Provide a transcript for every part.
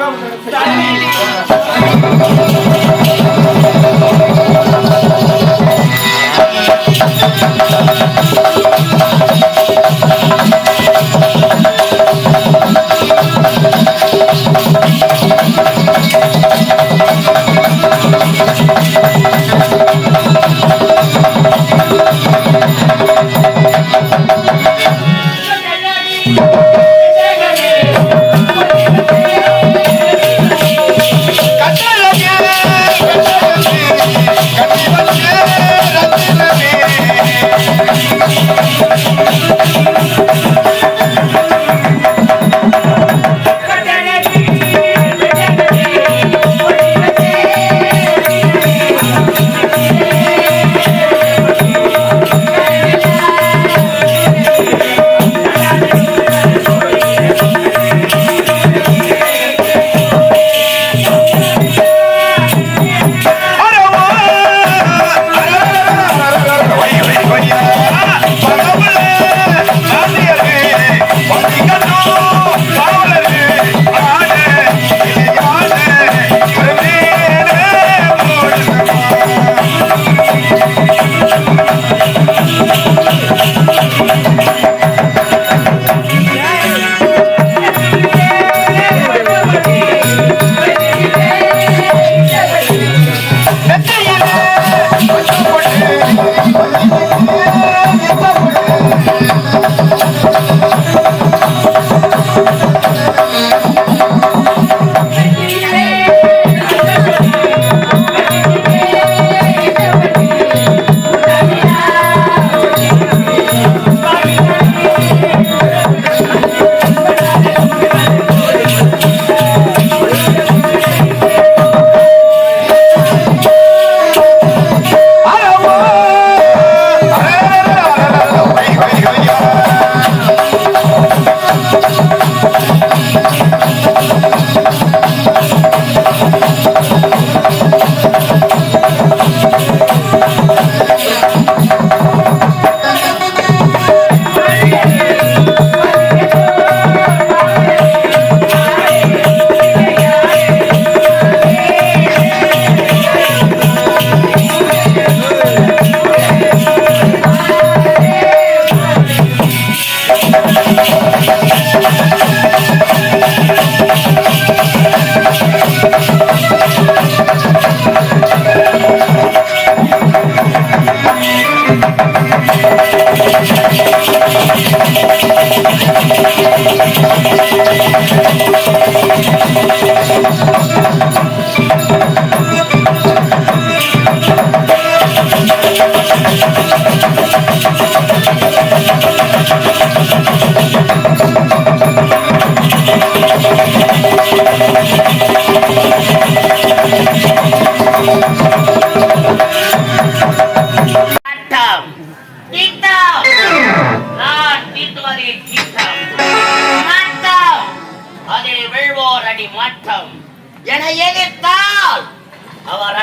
மட்டம்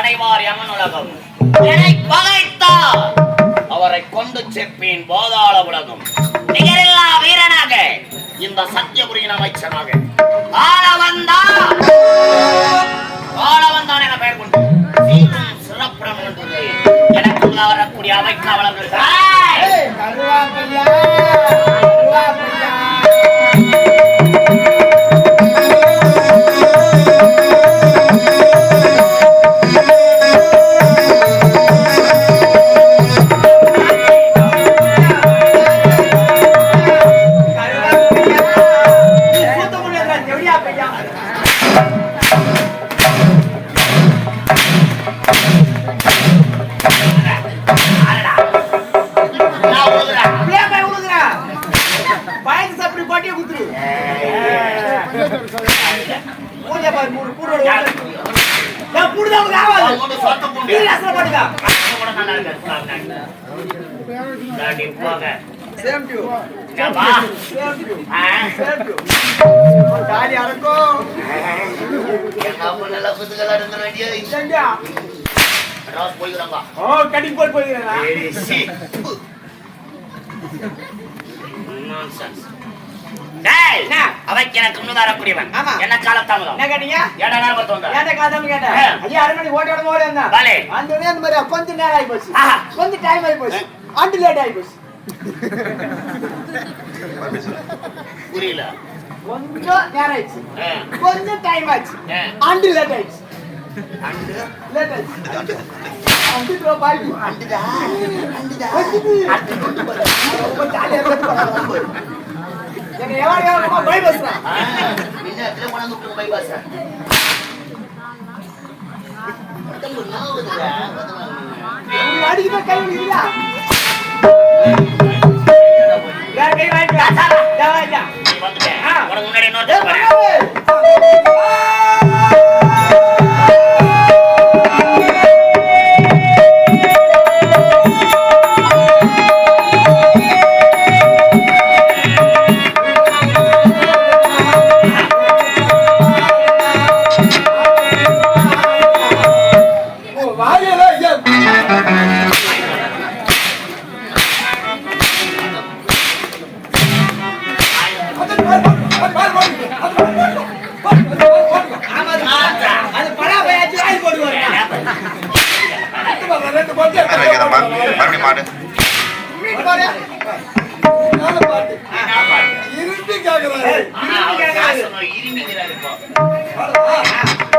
அடைவார் யமன் உலகம் என்னை பகைத்தார். அவரை கொண்டு செப்பேன் பாதாள உலகம். நிகரில்லா வீரனாக. இந்த சத்தியபுரியின் அமைச்சனாக. ஆள வந்தான் ஆள வந்தான் என பெயர் கொண்டு. சீரும் சிறப்புடன் கொண்டது எனக்குள்ள வரக்கூடிய அவை அவன் கொண்டு சோத்த பூண்டு. அவன் கூட நல்லா இருக்கு. சாப்பிட்டாங்க. இந்தாண்டி போங்க. இங்க வா. ஆ. எங்க அப்பா நல்லா இருந்த வேண்டிய ரோஸ் போய்க்கிறாங்க. சரி, சி. Nonsense. டேய், ஏய், என்ன? அவைக்கு எனக்கு. என்ன ஏடா நேரம் கேட்டேன். ஐயா அரை மணி ஓட வந்தேன். வந்தோடனே அந்த மாதிரி கொஞ்சம் நேரம் ஆகி போச்சு ஆஹா. கொஞ்சம் டைம் ஆகி போச்சு அண்டு லேட் ஆகி போச்சு புரியல. கொஞ்சம் நேரம் ஆயிடுச்சு. ஆ. கொஞ்சம் டைம் ஆச்சு. ஆ. அண்டு லேட் ஆயிடுச்சு. அண்டு? லேட் ஆயிடுச்சு. அண்டு ப்ரோ பாய் அண்டுடா. அண்டுடா. ரொம்ப ஜாலியா இருக்கு. என்ன எவன் எவன் கொண்டாந்து விட்டு கை இல்லையா?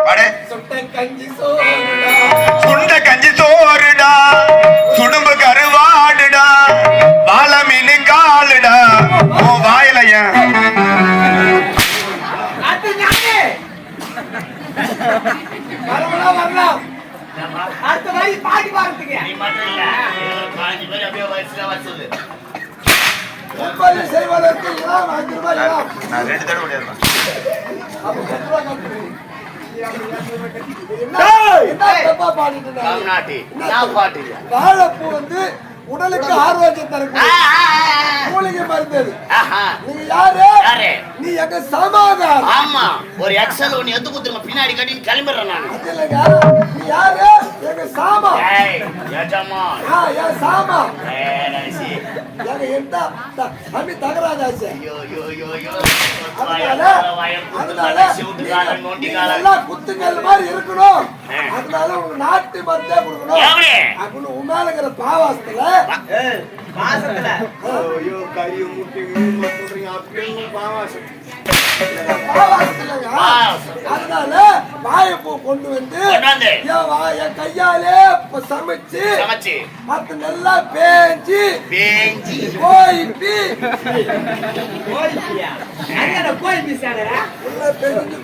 பாடு கஞ்சி சோறு சுண்ட கஞ்சி சோறுடா. சுடும்பு கருவாடுடா. வாழ மீன் காலுடா. உன் வாயில ஏன்? அது நானே. வரலாம். வரலாம்? அடுத்த மாதிரி பாடி நீ மட்டும் இல்ல. அப்படியே. முப்பது செய்வதற்கு இலாம் அஞ்சு ரூபாய் இலாம் நான் ரெண்டு தடவை முடியாது அப்ப பத்து ரூபாய். வாழைப்பூ வந்து உடலுக்கு ஆரோக்கியம் ஆ, தரக்கூடிய ஆ, ஆ, மூலிகை மருந்து. நீங்க யாரு? யாரு? நீ எங்க சமாதானம். ஆமா ஒரு எக்ஸல் ஒண்ணு எத்து குத்துருங்க பின்னாடி கட்டின்னு கிளம்பிடுறேன் நான். இல்லைங்க நீ யாரு? எங்க சாமா. ஏய் எஜமான். ஆ, என் சாமா. ஏய் நைசி எங்க எந்த த- தம்பி தகராஜாச்சு ஐயோ ஐயோ ஐயோ அதனால எல்லாம் குத்துங்கல் மாதிரி இருக்கணும். அதனால உங்க நாட்டு மருந்தே கொடுக்கணும்? அப்படின்னு உன் மேல இருக்கிற பாவாசத்துல மாசத்துல ஐயோ கறி முட்டை. அதனால வாழைப்பூ கொண்டு வந்து. என் கையாலே சமைச்சு சமைச்சு. மத்த நல்லா பேஞ்சு பேஞ்சி. கோயிப்பி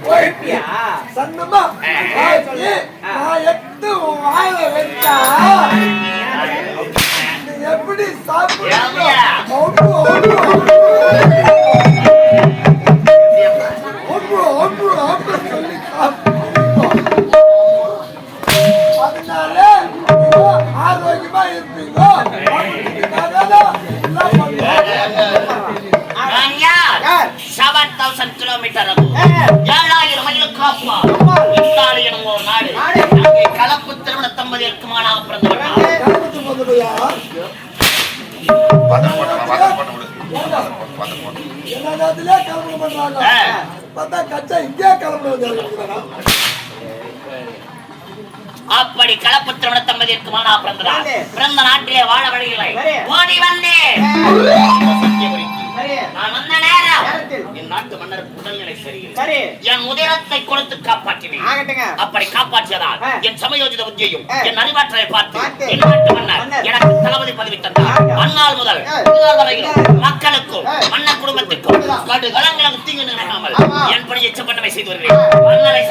கோயிப்பியா சன்னமா ஆக்கி நீங்க ஆரோக்கியமா இருப்பீங்க அதுக்காக எல்லாம் பண்றோம். நான் யார் யார்? செவன் தௌசண்ட் கிலோமீட்டர் ஏழாயிரம் மைல் காப்பா இத்தாலி எனும் ஒரு நாடு அங்கே கலப்பு திருமண மாணவ நான். கருமத்துக்கு வந்துடுயா அப்படி கலப்பு திருமண தம்பதியருக்கு மாணவ பிறந்தவர் சரி. பிறந்த நாட்டிலே வாழ வழிகளை. ஓடி வந்தேன் நான் வந்த நேரம். என் நாட்டு மன்னருக்கு உடல்நிலை சரியில்லை சரி என் உதிரத்தை கொடுத்து காப்பாற்றினேன் அப்படி காப்பாற்றியதால். என் சமயோஜித புத்தியையும். என் அறிவாற்றலை பார்த்து. என் நாட்டு மன்னர் மன்னர். எனக்கு தளபதி பதவி தந்தார். அந்நாள் முதல் வரையிலும். மக்களுக்கும். மன்னர் குடும்பத்துக்கும் தீங்கு நினைக்காமல். என் பணி எச்சப்பட்டவை செய்து வருகிறேன் மன்னரை